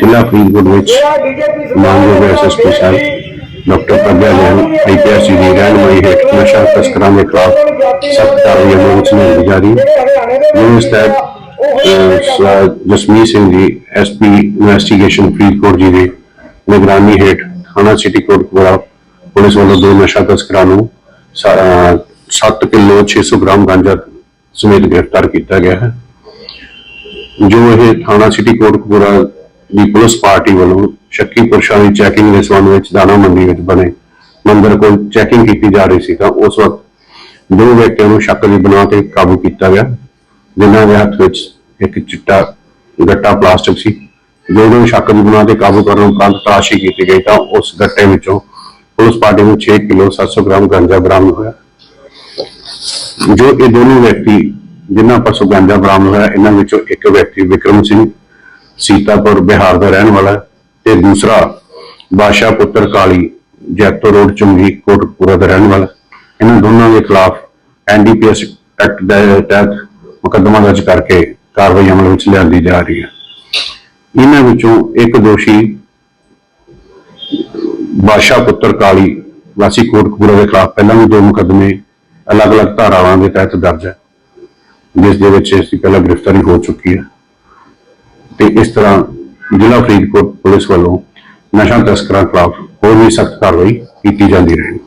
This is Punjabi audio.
जिला फरीदकोट विच मांगो गैस अस्पताल ਡਾਕਟਰ ਪ੍ਰਗਿਆ ਜੈਨ ਆਈਪੀਐਸ ਦੀ ਰਹਿਨਮਾਈ ਹੇਠ ਨਸ਼ਾ ਤਸਕਰਾਂ ਦੇ ਖਿਲਾਫ ਸਖਤ ਕਾਰਵਾਈ ਅਮਲ ਵਿੱਚ ਲਿਆਂਦੀ ਜਾ ਰਹੀ। ਹੈ ਜਿਸ ਤਹਿਤ ਜਸਮੀਤ ਸਿੰਘ ਜੀ ਐਸਪੀ ਇਨਵੈਸਟੀਗੇਸ਼ਨ ਫਰੀਦਕੋਟ ਜੀ ਦੀ ਨਿਗਰਾਨੀ ਹੇਠ ਥਾਣਾ ਸਿਟੀ ਕੋਟਪੁਰਾ ਪੁਲਿਸ ਵੱਲੋਂ ਦੋ ਨਸ਼ਾ ਤਸਕਰਾਂ ਨੂੰ 7 ਕਿਲੋ 600 ਗ੍ਰਾਮ ਗਾਂਜਾ ਸਮੇਤ ਗ੍ਰਿਫਤਾਰ ਕੀਤਾ ਗਿਆ ਹੈ। ਜੋ ਇਹ ਥਾਣਾ ਸਿਟੀ ਕੋਟਕਪੂਰਾ ਦੀ ਪੁਲਿਸ ਪਾਰਟੀ ਵੱਲੋਂ ਸ਼ੱਕੀ ਪੁਰਸ਼ਾਂ ਦੀ ਚੈਕਿੰਗ ਦੇ ਸੰਬੰਧ ਵਿੱਚ ਦਾਣਾ ਮੰਡੀ ਵਿੱਚ ਬਣੇ ਮੰਦਰ ਕੋਲ ਚੈਕਿੰਗ ਕੀਤੀ ਜਾ ਰਹੀ ਸੀ ਤਾਂ ਉਸ ਵਕਤ ਦੋ ਵਿਅਕਤੀਆਂ ਨੂੰ ਸ਼ੱਕ ਦੀ ਬਣਾ ਤੇ ਕਾਬੂ ਕੀਤਾ ਗਿਆ, ਜਿਨ੍ਹਾਂ ਦੇ ਹੱਥ ਵਿੱਚ ਇੱਕ ਚਿੱਟਾ ਗੱਟਾ ਪਲਾਸਟਿਕ ਸੀ। ਜੋ ਜਦੋਂ ਸ਼ੱਕ ਦੀ ਬਣਾ ਤੇ ਕਾਬੂ ਕਰਨ ਉਪਰੰਤ ਤਲਾਸ਼ੀ ਕੀਤੀ ਗਈ ਤਾਂ ਉਸ ਗੱਟੇ ਵਿੱਚੋਂ ਪੁਲਿਸ ਪਾਰਟੀ ਨੂੰ 6 ਕਿਲੋ 700 ਗ੍ਰਾਮ ਗਾਂਜਾ ਬਰਾਮਦ ਹੋਇਆ। ਜੋ ਇਹ ਦੋਨੋਂ ਵਿਅਕਤੀ ਜਿਨ੍ਹਾਂ ਪਾਸੋਂ ਗਾਂਜਾ ਬਰਾਮਦ ਹੋਇਆ, ਇਹਨਾਂ ਵਿੱਚੋਂ ਇੱਕ ਵਿਅਕਤੀ ਵਿਕਰਮ ਸਿੰਘ ਸੀਤਾਪੁਰ ਬਿਹਾਰ ਦਾ ਰਹਿਣ ਵਾਲਾ ਹੈ। ਤੇ ਦੂਸਰਾ ਬਾਦਸ਼ਾਹ ਪੁੱਤਰ ਕਾਲੀ ਜੈਤੋ ਰੋਡ ਚੁੰਗੀ ਕੋਟਪੂਰਾ ਦਾ ਰਹਿਣ ਵਾਲਾ। ਇਹਨਾਂ ਦੋਨਾਂ ਦੇ ਖਿਲਾਫ ਐਨਡੀਪੀਐਸ ਐਕਟ ਦੇ ਤਹਿਤ ਮੁਕੱਦਮਾ ਦਰਜ ਕਰਕੇ ਕਾਰਵਾਈ ਅਮਲ ਵਿੱਚ ਲਿਆਂਦੀ ਜਾ ਰਹੀ ਹੈ। ਇਹਨਾਂ ਵਿੱਚੋਂ ਇੱਕ ਦੋਸ਼ੀ ਬਾਦਸ਼ਾਹ ਪੁੱਤਰ ਕਾਲੀ ਵਾਸੀ ਕੋਟਕਪੂਰਾ ਦੇ ਖਿਲਾਫ ਪਹਿਲਾਂ ਵੀ ਦੋ ਮੁਕੱਦਮੇ ਅਲੱਗ-ਅਲੱਗ ਧਾਰਾਵਾਂ ਦੇ ਤਹਿਤ ਦਰਜ ਹੈ। ਜਿਸ ਦੇ ਵਿੱਚ ਇਸ ਦੀ ਪਹਿਲਾਂ ਗ੍ਰਿਫਤਾਰੀ ਹੋ ਚੁੱਕੀ ਹੈ। ਤੇ ਇਸ ਤਰ੍ਹਾਂ ਜ਼ਿਲ੍ਹਾ ਫਰੀਦਕੋਟ ਪੁਲਿਸ ਵੱਲੋਂ ਨਸ਼ਾ ਤਸਕਰਾਂ ਖਿਲਾਫ ਹੋਰ ਵੀ ਸਖਤ ਕਾਰਵਾਈ ਕੀਤੀ ਜਾਂਦੀ ਰਹੀ।